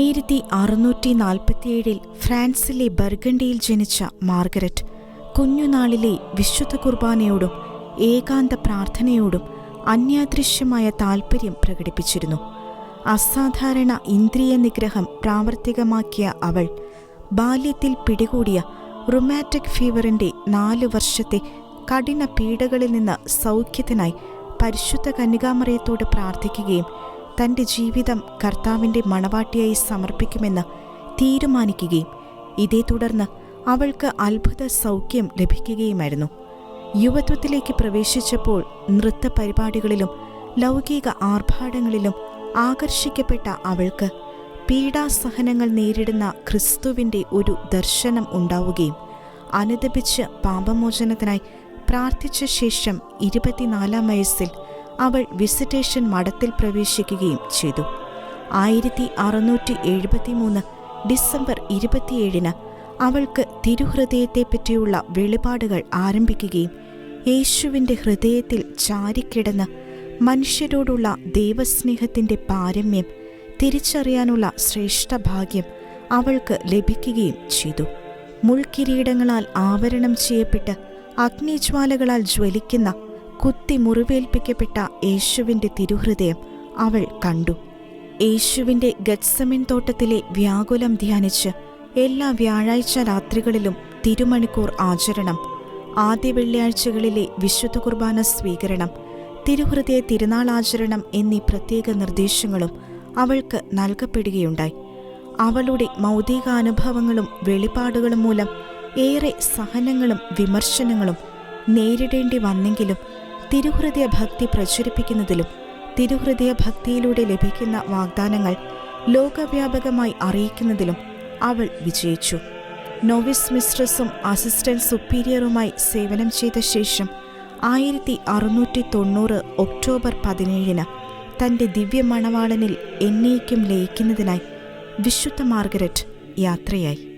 ആയിരത്തി അറുന്നൂറ്റി നാൽപ്പത്തിയേഴിൽ ഫ്രാൻസിലെ ബർഗണ്ടിയിൽ ജനിച്ച മാർഗരറ്റ് കുഞ്ഞുനാളിലെ വിശുദ്ധ കുർബാനയോടും ഏകാന്ത പ്രാർത്ഥനയോടും അന്യാദൃശ്യമായ താൽപ്പര്യം പ്രകടിപ്പിച്ചിരുന്നു. അസാധാരണ ഇന്ദ്രിയ നിഗ്രഹം പ്രാവർത്തികമാക്കിയ അവൾ ബാല്യത്തിൽ പിടികൂടിയ റുമാറ്റിക് ഫീവറിന്റെ നാലു വർഷത്തെ കഠിന പീഡകളിൽ നിന്ന് സൗഖ്യത്തിനായി പരിശുദ്ധ കന്യകാമറിയത്തോട് പ്രാർത്ഥിക്കുകയും തന്റെ ജീവിതം കർത്താവിന്റെ മണവാട്ടിയായി സമർപ്പിക്കുമെന്ന് തീരുമാനിക്കുകയും ഇതേ തുടർന്ന് അവൾക്ക് അത്ഭുത സൗഖ്യം ലഭിക്കുകയുമായിരുന്നു. യുവത്വത്തിലേക്ക് പ്രവേശിച്ചപ്പോൾ നൃത്ത പരിപാടികളിലും ലൗകിക ആർഭാടങ്ങളിലും ആകർഷിക്കപ്പെട്ട അവൾക്ക് പീഡാസഹനങ്ങൾ നേരിടുന്ന ക്രിസ്തുവിന്റെ ഒരു ദർശനം ഉണ്ടാവുകയും അനുദപിച്ച് പാപമോചനത്തിനായി പ്രാർത്ഥിച്ച ശേഷം ഇരുപത്തിനാലാം വയസ്സിൽ അവൾ വിസിറ്റേഷൻ മഠത്തിൽ പ്രവേശിക്കുകയും ചെയ്തു. ആയിരത്തി അറുന്നൂറ്റി എഴുപത്തിമൂന്ന് ഡിസംബർ ഇരുപത്തിയേഴിന് അവൾക്ക് തിരുഹൃദയത്തെപ്പറ്റിയുള്ള വെളിപാടുകൾ ആരംഭിക്കുകയും യേശുവിന്റെ ഹൃദയത്തിൽ ചാരിക്കിടന്ന് മനുഷ്യരോടുള്ള ദൈവസ്നേഹത്തിന്റെ പാരമ്യം തിരിച്ചറിയാനുള്ള ശ്രേഷ്ഠ ഭാഗ്യം അവൾക്ക് ലഭിക്കുകയും ചെയ്തു. മുൾക്കിരീടങ്ങളാൽ ആവരണം ചെയ്യപ്പെട്ട് അഗ്നിജ്വാലകളാൽ ജ്വലിക്കുന്ന കുത്തി മുറിവേൽപ്പിക്കപ്പെട്ട യേശുവിന്റെ തിരുഹൃദയം അവൾ കണ്ടു. യേശുവിന്റെ ഗത്സമിൻ തോട്ടത്തിലെ വ്യാകുലം ധ്യാനിച്ച് എല്ലാ വ്യാഴാഴ്ച രാത്രികളിലും തിരുമണിക്കൂർ ആചരണം ആദ്യ വെള്ളിയാഴ്ചകളിലെ വിശുദ്ധ കുർബാന സ്വീകരണം തിരുഹൃദയ തിരുനാൾ ആചരണം എന്നീ പ്രത്യേക നിർദ്ദേശങ്ങളും അവൾക്ക് നൽകപ്പെടുകയുണ്ടായി. അവളുടെ മൗതികാനുഭവങ്ങളും വെളിപാടുകളും മൂലം ഏറെ സഹനങ്ങളും വിമർശനങ്ങളും നേരിടേണ്ടി വന്നെങ്കിലും തിരുഹൃദയ ഭക്തി പ്രചരിപ്പിക്കുന്നതിലും തിരുഹൃദയ ഭക്തിയിലൂടെ ലഭിക്കുന്ന വാഗ്ദാനങ്ങൾ ലോകവ്യാപകമായി അറിയിക്കുന്നതിലും അവൾ വിജയിച്ചു. നോവിസ് മിസ്ട്രസും അസിസ്റ്റന്റ് സുപ്പീരിയറുമായി സേവനം ചെയ്ത ശേഷം ആയിരത്തി അറുന്നൂറ്റി തൊണ്ണൂറ് ഒക്ടോബർ പതിനേഴിന് തന്റെ ദിവ്യമണവാളനിൽ എന്നേക്കും ലയിക്കുന്നതിനായി വിശുദ്ധ മാർഗരറ്റ് യാത്രയായി.